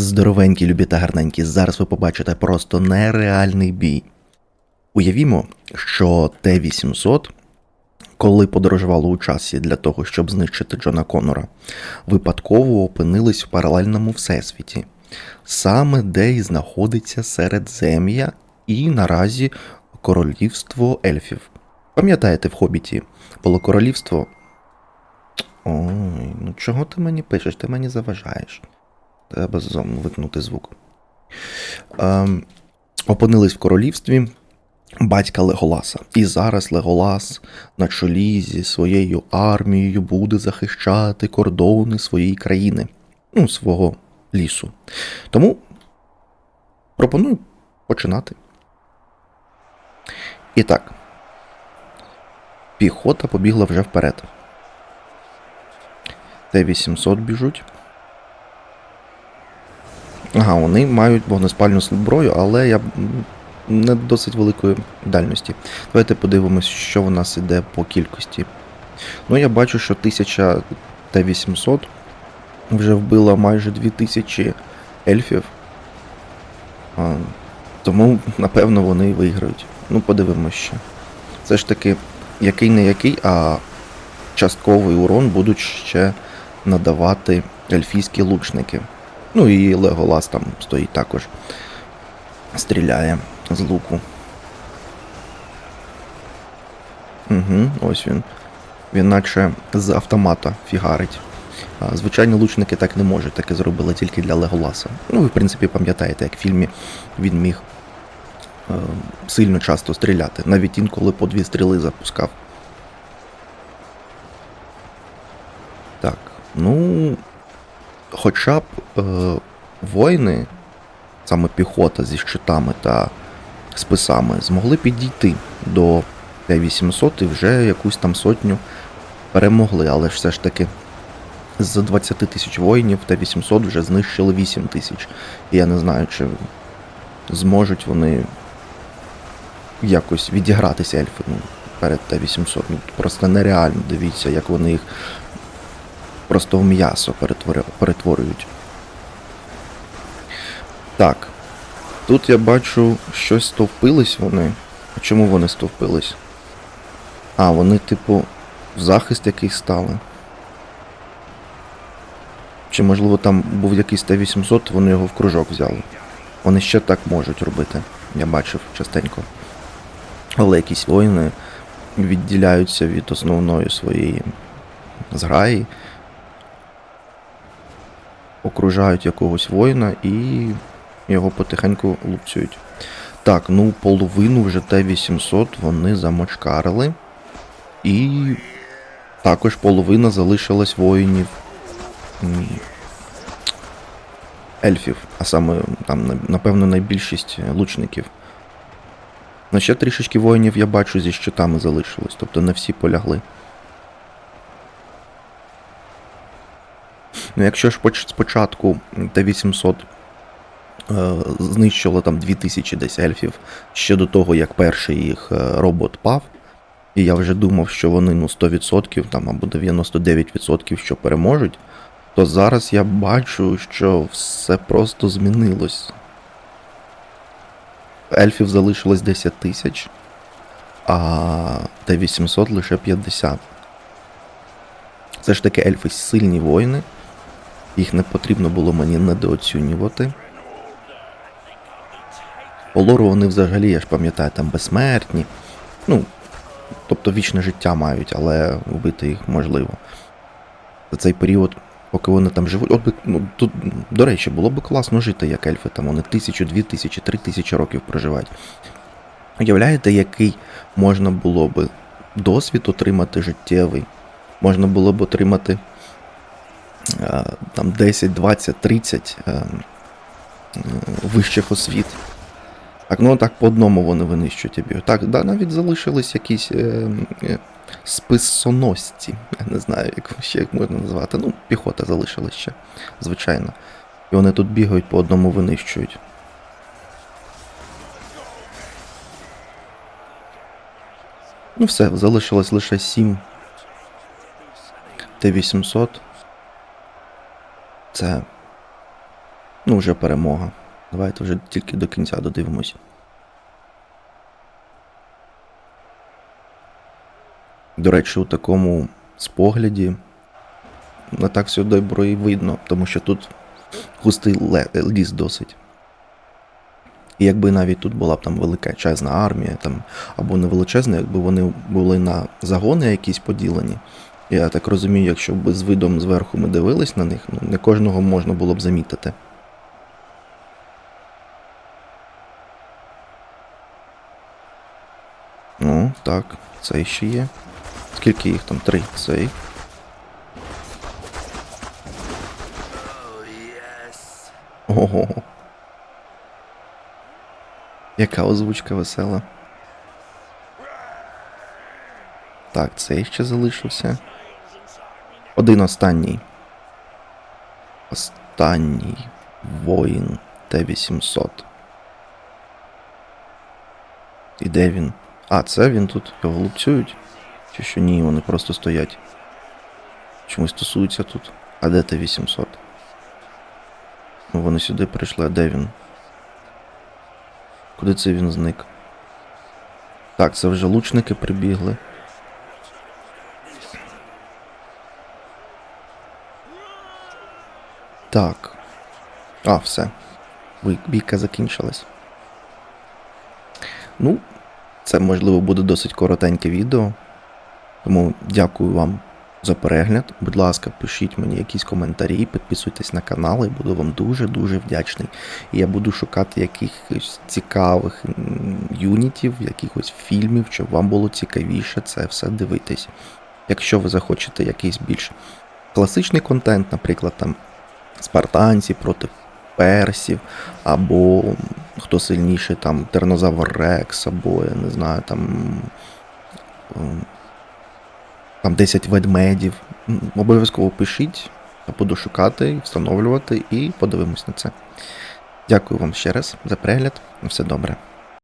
Здоровенькі, любі та гарненькі, зараз ви побачите просто нереальний бій. Уявімо, що Т-800, коли подорожувало у часі для того, щоб знищити Джона Коннора, випадково опинились в паралельному всесвіті, саме де і знаходиться Середзем'я і наразі королівство ельфів. Пам'ятаєте, в Хобіті було королівство. Ой, ну чого ти мені пишеш? Ти мені заважаєш. Треба зом викнути звук. Ем, опинились в королівстві батька Леголаса. І зараз Леголас на чолі зі своєю армією буде захищати кордони своєї країни, ну, свого лісу. Тому пропоную починати. І так. Піхота побігла вже вперед. Т-800 біжуть. Ага, вони мають вогнеспальну зброю, але я не досить великої дальності. Давайте подивимось, що в нас іде по кількості. Ну, я бачу, що 1000 Т-800 вже вбила майже 2000 ельфів. А, тому, напевно, вони виграють. Ну, подивимось ще. Це ж таки, який не який, а частковий урон будуть ще надавати ельфійські лучники. Ну і Леголас там стоїть також. Стріляє з луку. Угу, ось він. Він наче з автомата фігарить. Звичайні лучники так не можуть, таке зробили тільки для Леголаса. Ну, ви, в принципі, пам'ятаєте, як в фільмі він міг е, сильно часто стріляти. Навіть інколи по дві стріли запускав. Так, ну. Хоча б е, воїни, саме піхота зі щитами та списами, змогли підійти до Т-800 і вже якусь там сотню перемогли, але ж все ж таки з 20 тисяч воїнів Т-800 вже знищили 8 тисяч. І я не знаю, чи зможуть вони якось відігратися ельфи ну, перед Т-800. Ну, просто нереально дивіться, як вони їх просто в м'ясо перетворюють. Так. Тут я бачу, щось стовпились вони. А чому вони стовпились? А, вони, типу, в захист якийсь стали. Чи можливо там був якийсь Т-800, вони його в кружок взяли. Вони ще так можуть робити. Я бачив частенько. Але якісь воїни відділяються від основної своєї зграї, окружають якогось воїна і його потихеньку лупцюють. Так, ну половину вже Т-800 вони замочкарили. І також половина залишилась воїнів ельфів, а саме там, напевно, найбільшість лучників. Ну, ще трішечки воїнів я бачу зі щитами залишилось, тобто не всі полягли. Ну, якщо ж спочатку Т-800 е, знищило там 2000 десь ельфів ще до того, як перший їх е, робот пав, і я вже думав, що вони ну 100% там або 99% що переможуть, то зараз я бачу, що все просто змінилось. Ельфів залишилось 10 тисяч, а Т-800 лише 50. Це ж таки ельфи сильні воїни. Їх не потрібно було мені недооцінювати. По лору вони взагалі, я ж пам'ятаю, там безсмертні. Ну, тобто вічне життя мають, але вбити їх можливо. За цей період, поки вони там живуть. От ну, тут, до речі, було б класно жити, як ельфи, там вони тисячу, дві тисячі, три тисячі років проживають. Уявляєте, який можна було би досвід отримати життєвий? Можна було б отримати там 10, 20, 30 е, е, вищих освіт. Так, ну так по одному вони винищують і. Так, да, навіть залишились якісь е, е, списоносці. Я не знаю, як ще як можна назвати. Ну, піхота залишилась ще, звичайно. І вони тут бігають по одному винищують. Ну все, залишилось лише 7 Т-800. Це Ну, вже перемога. Давайте вже тільки до кінця додивимось. До речі, у такому спогляді не так все добре і видно, тому що тут густий ліс досить. І якби навіть тут була б там величезна армія, там, або не величезна, якби вони були на загони якісь поділені. Я так розумію, якщо б з видом зверху ми дивились на них, ну, не кожного можна було б замітити. Ну, так, цей ще є. Скільки їх там? Три. Цей. Ого. Яка озвучка весела. Так, цей ще залишився. Один останній. Останній воїн Т-800. І де він? А, це він тут його лупцюють? Чи що ні, вони просто стоять. Чомусь тусуються тут. А де Т-800? Ну вони сюди прийшли, а де він? Куди це він зник? Так, це вже лучники прибігли. Так. А, все. Бійка закінчилась. Ну, це можливо буде досить коротеньке відео. Тому дякую вам за перегляд. Будь ласка, пишіть мені якісь коментарі, підписуйтесь на канал, і буду вам дуже-дуже вдячний. І я буду шукати якихось цікавих юнітів, якихось фільмів, щоб вам було цікавіше це все дивитись. Якщо ви захочете якийсь більш класичний контент, наприклад, там спартанці проти персів, або хто сильніший, там Тернозавр Рекс, або я не знаю, там. ем, Там 10 ведмедів. Обов'язково пишіть, я буду шукати, встановлювати і подивимось на це. Дякую вам ще раз за перегляд. На все добре.